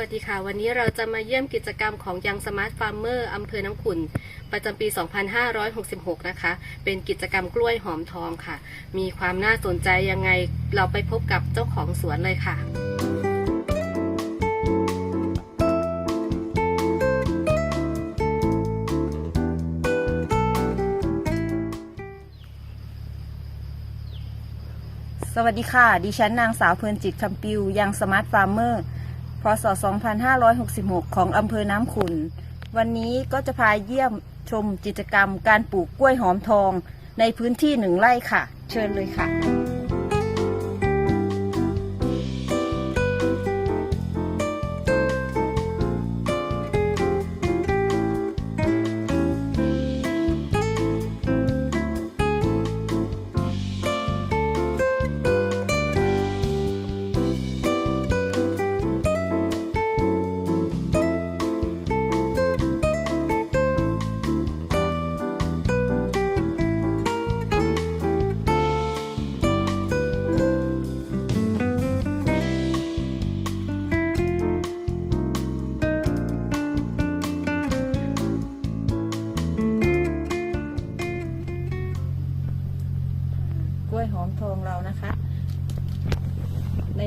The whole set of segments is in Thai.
วัสดีค่ะ วันนี้เราจะมาเยี่ยมกิจกรรมของยังสมาร์ทฟาร์มเมอร์อำเภอน้ำขุนประจำปี 2566 นะคะ เป็นกิจกรรมกล้วยหอมทองค่ะ มีความน่าสนใจยังไงเราไปพบกับเจ้าของสวนเลยค่ะ สวัสดีค่ะ ดิฉันนางสาวเพลินจิตคำปิวยังสมาร์ทฟาร์มเมอร์ พศ 2566 ของอำเภอน้ำขุน วันนี้ก็จะพาเยี่ยมชมกิจกรรมการปลูกกล้วยหอมทองในพื้นที่หนึ่งไร่ค่ะ เชิญเลยค่ะ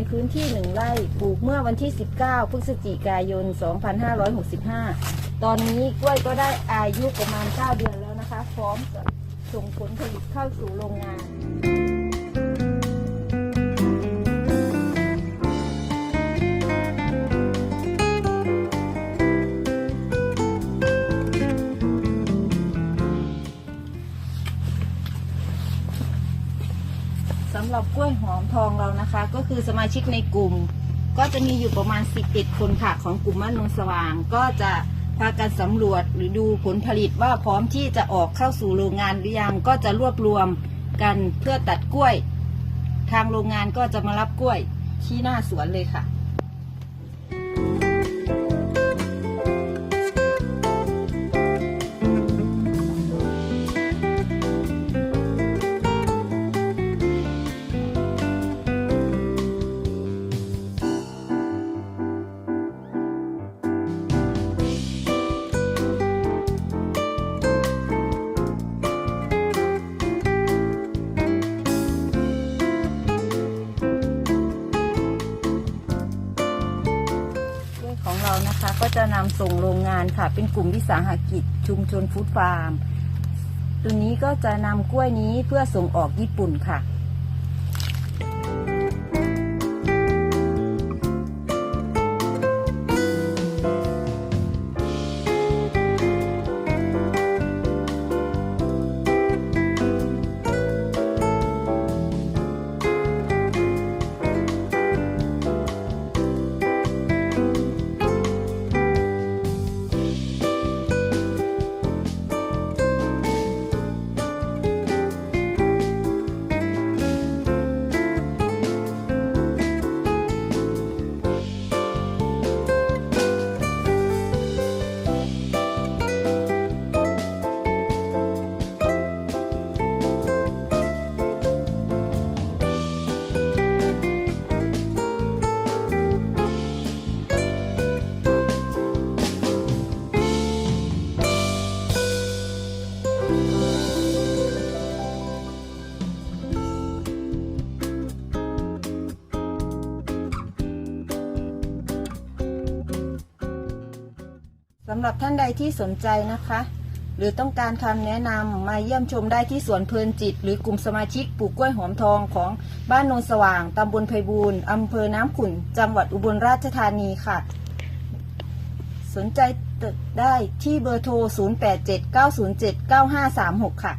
พื้นที่หนึ่งไร่ปลูกเมื่อวันที่ 19 พฤศจิกายน 2565 ตอนนี้กล้วยก็ได้อายุประมาณ 9 เดือนแล้วนะคะ พร้อมส่งผลผลิตเข้าสู่โรงงาน หรับกล้วยหอมทองเรานะคะ ก็คือสมาชิกในกลุ่ม ก็จะมีอยู่ประมาณ 11 คนค่ะของกลุ่มบ้านนนสว่าง ก็จะพากันสำรวจหรือดูผลผลิตว่าพร้อมที่จะออกเข้าสู่โรงงานหรือยังก็จะรวบรวมกันเพื่อตัดกล้วย ทางโรงงานก็จะมารับกล้วยที่หน้าสวนเลยค่ะ นะคะ ก็จะนำส่งโรงงานค่ะ เป็นกลุ่มวิสาหกิจชุมชนฟู้ดฟาร์ม ตัวนี้ก็จะนำกล้วยนี้เพื่อส่งออกญี่ปุ่นค่ะ สำหรับท่านใดที่สนใจนะคะ หรือต้องการคำแนะนำมาเยี่ยมชมได้ที่สวนเพลินจิต หรือกลุ่มสมาชิกปลูกกล้วยหอมทองของบ้านโนนสว่างตำบลไพบูลย์อำเภอน้ำขุ่น จังหวัดอุบลราชธานีค่ะ สนใจได้ที่เบอร์โทร 0879079536 ค่ะ